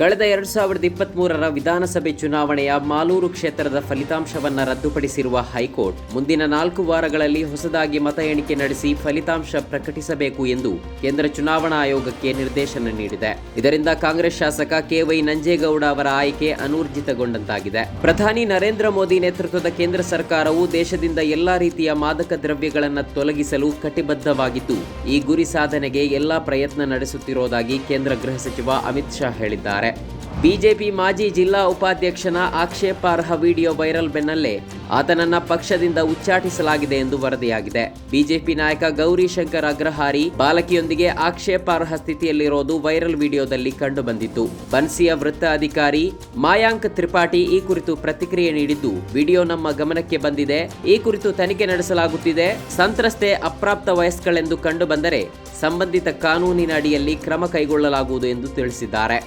ಕಳೆದ ಎರಡ್ ಸಾವಿರದ ಇಪ್ಪತ್ತ್ ಮೂರರ ವಿಧಾನಸಭೆ ಚುನಾವಣೆಯ ಮಾಲೂರು ಕ್ಷೇತ್ರದ ಫಲಿತಾಂಶವನ್ನ ರದ್ದುಪಡಿಸಿರುವ ಹೈಕೋರ್ಟ್ ಮುಂದಿನ ನಾಲ್ಕು ವಾರಗಳಲ್ಲಿ ಹೊಸದಾಗಿ ಮತ ಎಣಿಕೆ ನಡೆಸಿ ಫಲಿತಾಂಶ ಪ್ರಕಟಿಸಬೇಕು ಎಂದು ಕೇಂದ್ರ ಚುನಾವಣಾ ಆಯೋಗಕ್ಕೆ ನಿರ್ದೇಶನ ನೀಡಿದೆ. ಇದರಿಂದ ಕಾಂಗ್ರೆಸ್ ಶಾಸಕ ಕೆವೈ ನಂಜೇಗೌಡ ಅವರ ಆಯ್ಕೆ ಅನೂರ್ಜಿತಗೊಂಡಂತಾಗಿದೆ. ಪ್ರಧಾನಿ ನರೇಂದ್ರ ಮೋದಿ ನೇತೃತ್ವದ ಕೇಂದ್ರ ಸರ್ಕಾರವು ದೇಶದಿಂದ ಎಲ್ಲಾ ರೀತಿಯ ಮಾದಕ ದ್ರವ್ಯಗಳನ್ನು ತೊಲಗಿಸಲು ಕಟಿಬದ್ಧವಾಗಿದ್ದು, ಈ ಗುರಿ ಸಾಧನೆಗೆ ಎಲ್ಲಾ ಪ್ರಯತ್ನ ನಡೆಸುತ್ತಿರುವುದಾಗಿ ಕೇಂದ್ರ ಗೃಹ ಸಚಿವ ಅಮಿತ್ ಶಾ ಹೇಳಿದ್ದಾರೆ. ಬಿಜೆಪಿ ಮಾಜಿ ಜಿಲ್ಲಾ ಉಪಾಧ್ಯಕ್ಷನ ಆಕ್ಷೇಪಾರ್ಹ ವಿಡಿಯೋ ವೈರಲ್ ಬೆನ್ನಲ್ಲೇ ಆತನನ್ನ ಪಕ್ಷದಿಂದ ಉಚ್ಚಾಟಿಸಲಾಗಿದೆ ಎಂದು ವರದಿಯಾಗಿದೆ. ಬಿಜೆಪಿ ನಾಯಕ ಗೌರಿಶಂಕರ್ ಅಗ್ರಹಾರಿ ಬಾಲಕಿಯೊಂದಿಗೆ ಆಕ್ಷೇಪಾರ್ಹ ಸ್ಥಿತಿಯಲ್ಲಿರೋದು ವೈರಲ್ ವಿಡಿಯೋದಲ್ಲಿ ಕಂಡುಬಂದಿತ್ತು. ಬನ್ಸಿಯ ವೃತ್ತ ಅಧಿಕಾರಿ ಮಾಯಾಂಕ್ ತ್ರಿಪಾಠಿ ಈ ಕುರಿತು ಪ್ರತಿಕ್ರಿಯೆ ನೀಡಿದ್ದು, ವಿಡಿಯೋ ನಮ್ಮ ಗಮನಕ್ಕೆ ಬಂದಿದೆ. ಈ ಕುರಿತು ತನಿಖೆ ನಡೆಸಲಾಗುತ್ತಿದೆ. ಸಂತ್ರಸ್ತೆ ಅಪ್ರಾಪ್ತ ವಯಸ್ಕಳೆಂದು ಕಂಡುಬಂದರೆ ಸಂಬಂಧಿತ ಕಾನೂನಿನ ಅಡಿಯಲ್ಲಿ ಕ್ರಮ ಕೈಗೊಳ್ಳಲಾಗುವುದು ಎಂದು ತಿಳಿಸಿದ್ದಾರೆ.